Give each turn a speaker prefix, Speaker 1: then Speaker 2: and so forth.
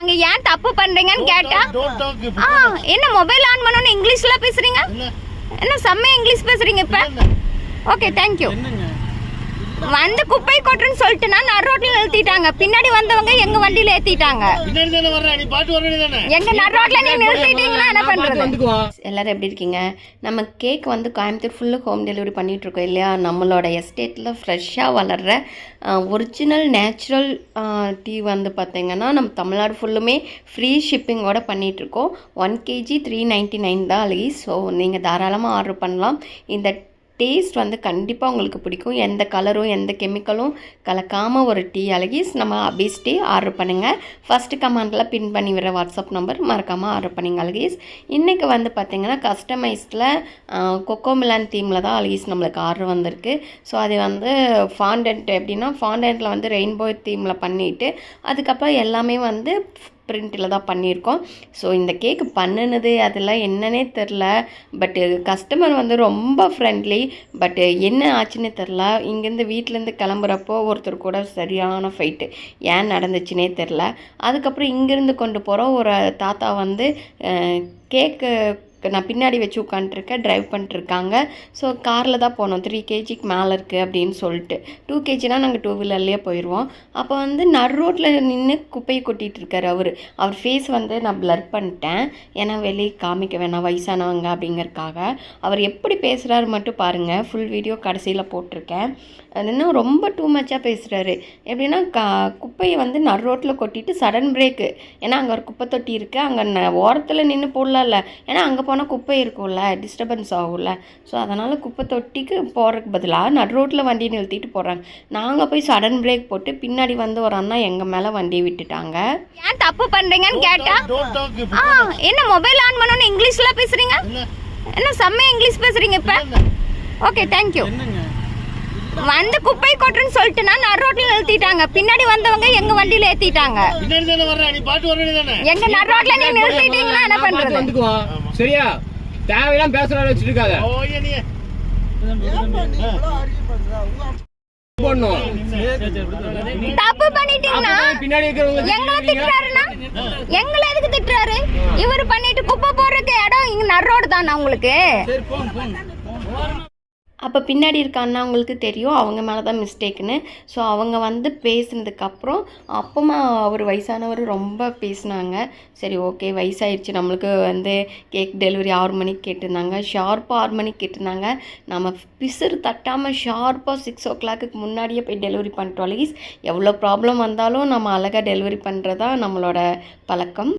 Speaker 1: அங்க ஏன் தப்பு பண்றீங்கன்னு கேட்டா. ஆ என்ன மொபைல் ஆன் பண்ணனும் இங்கிலீஷ்ல பேசுறீங்க
Speaker 2: என்ன?
Speaker 1: செம்ம இங்கிலீஷ் பேசுறீங்க இப்ப? ஓகே தேங்க்யூ
Speaker 2: என்னங்க?
Speaker 1: வந்து குப்பை கொட்டுன்னு சொல்லிட்டுனா நடு ரோட்ல நிறுத்திட்டாங்க. பின்னாடி வந்தவங்க எங்க வண்டியில ஏத்திட்டாங்க.
Speaker 2: பின்னாடி தானே வர்றேன். நீ பாட்டு வர வேண்டியதானே?
Speaker 1: எங்க நடு ரோட்ல நீ நிறுத்திட்டீங்கன்னா என்ன பண்றது?
Speaker 3: எல்லாரும் எப்படி இருக்கீங்க? நம்ம கேக் வந்து கோயம்புத்தூர் ஃபுல்லு ஹோம் டெலிவரி பண்ணிட்டு இருக்கோம் இல்லையா? நம்மளோட எஸ்டேட்டில் ஃப்ரெஷ்ஷாக வளர்கிற ஒரிஜினல் நேச்சுரல் டீ வந்து பார்த்தீங்கன்னா நம்ம தமிழ்நாடு ஃபுல்லுமே ஃப்ரீ ஷிப்பிங்கோட பண்ணிகிட்ருக்கோம் one KG three ninety nine தான் அழகி ஸோ நீங்கள் தாராளமாக ஆர்டர் பண்ணலாம். இந்த டேஸ்ட் வந்து கண்டிப்பாக உங்களுக்கு பிடிக்கும். எந்த கலரும் எந்த கெமிக்கலும் கலக்காமல் ஒரு டீ அழகிஸ் நம்ம அபீஸ் டீ ஆர்டர் பண்ணுங்கள் ஃபஸ்ட்டு கமெண்டில் பின் பண்ணி விடுற வாட்ஸ்அப் நம்பர் மறக்காமல் ஆர்டர் பண்ணுங்க அழகிஸ் இன்றைக்கி வந்து பார்த்திங்கன்னா கஸ்டமைஸில் கொக்கோ மிலான் தீமில் தான் அழகிஸ் நம்மளுக்கு ஆர்டர் வந்திருக்கு. ஸோ அது வந்து ஃபாண்டன்ட் எப்படின்னா ஃபாண்டன்ட்டில் வந்து ரெயின்போ தீமில் பண்ணிவிட்டு அதுக்கப்புறம் எல்லாமே வந்து பிரிண்டில் தான் பண்ணியிருக்கோம். ஸோ இந்த கேக் பண்ணினது அதெல்லாம் என்னன்னே தெரில. பட்டு கஸ்டமர் வந்து ரொம்ப ஃப்ரெண்ட்லி பட்டு என்ன ஆச்சுன்னே தெரில. இங்கேருந்து வீட்டிலேருந்து கிளம்புறப்போ ஒருத்தர் கூட சரியான ஃபைட்டு ஏன் நடந்துச்சுன்னே தெரில. அதுக்கப்புறம் இங்கேருந்து கொண்டு போகிற ஒரு தாத்தா வந்து கேக்கு நான் பின்னாடி வச்சு உட்காந்துருக்கேன் ட்ரைவ் பண்ணிட்டுருக்காங்க ஸோ காரில் தான் போனோம். த்ரீ கேஜிக்கு மேலே இருக்குது அப்படின்னு சொல்லிட்டு. டூ கேஜினால் நாங்கள் டூ வீலர்லேயே போயிடுவோம் அப்போ வந்து நடு ரோட்டில் நின்று குப்பையை கொட்டிகிட்டு இருக்கார் அவர். அவர் ஃபேஸ் வந்து நான் ப்ளர் பண்ணிட்டேன். ஏன்னா வெளியே காமிக்க வேணாம் வயசானவங்க அப்படிங்கிறக்காக அவர் எப்படி பேசுகிறாரு மட்டும் பாருங்கள் ஃபுல் வீடியோ கடைசியில் போட்டிருக்கேன். அது இன்னும் ரொம்ப டூ மச்சாக பேசுகிறாரு எப்படின்னா கா குப்பையை வந்து நடு ரோட்டில் கொட்டிட்டு சடன் பிரேக்கு ஏன்னா அங்கே ஒரு குப்பை தொட்டி இருக்குது அங்கே ஓரத்தில் நின்று போடலாம்ல. ஏன்னா அங்கே போனால் குப்பை இருக்கும்ல டிஸ்டர்பன்ஸ் ஆகும்ல. ஸோ அதனால் குப்பை தொட்டிக்கு போகிறதுக்கு பதிலாக நடு ரோட்டில் வண்டி நிறுத்திட்டு போகிறாங்க நாங்கள் போய் சடன் பிரேக் போட்டு பின்னாடி வந்து ஒரு அண்ணா எங்கள் மேலே வண்டியை விட்டுட்டாங்க.
Speaker 1: ஏன் தப்பு பண்றீங்கன்னு கேட்டா?
Speaker 2: Don't talk.
Speaker 1: ஆ என்ன மொபைல் ஆன் பண்ணனும் இங்கிலீஷ்ல பேசுறீங்க?
Speaker 2: என்ன?
Speaker 1: என்ன செம்ம இங்கிலீஷ் பேசுறீங்க இப்ப? Okay thank you? வந்து குப்பை கொட்டுன்னு சொல்லிட்டுனா நடு ரோட்ல நிறுத்திட்டாங்க. பின்னாடி வந்தவங்க எங்க வண்டியில ஏத்திட்டாங்க? எங்க நடு ரோட்ல நீ நிறுத்திட்டீங்கன்னா என்ன பண்றது?
Speaker 4: சரியா? தேவையெல்லாம் பேசுறாரு வச்சுட்டு இருக்காத
Speaker 1: தப்பு பண்ணிட்டீங்கன்னா
Speaker 4: பின்னாடி
Speaker 1: எங்களை திட்டுறாருன்னா? எங்களை எதுக்கு திட்டுறாரு? இவர் பண்ணிட்டு குப்பை போடுறதுக்கு இடம் இங்க நடு ரோடு தானா உங்களுக்கு?
Speaker 3: அப்போ பின்னாடி இருக்க அண்ணா அவங்களுக்கு தெரியும் அவங்க மேலே தான் மிஸ்டேக்குன்னு ஸோ அவங்க வந்து பேசுனதுக்கப்புறம் அப்பமா அவர் வயசானவர் ரொம்ப பேசினாங்க. சரி ஓகே வயசாகிடுச்சு நம்மளுக்கு வந்து கேக் டெலிவரி ஆறு மணிக்கு கேட்டிருந்தாங்க. ஷார்ப்பாக ஆறு மணிக்கு கேட்டிருந்தாங்க. நம்ம பிசுறு தட்டாமல் ஷார்ப்பாக சிக்ஸ் ஓ கிளாக்கு முன்னாடியே போய் டெலிவரி பண்ணிட்டோம். அட்லீஸ்ட் எவ்வளோ ப்ராப்ளம் வந்தாலும் நம்ம அழகாக டெலிவரி பண்ணுறதா நம்மளோட பழக்கம்.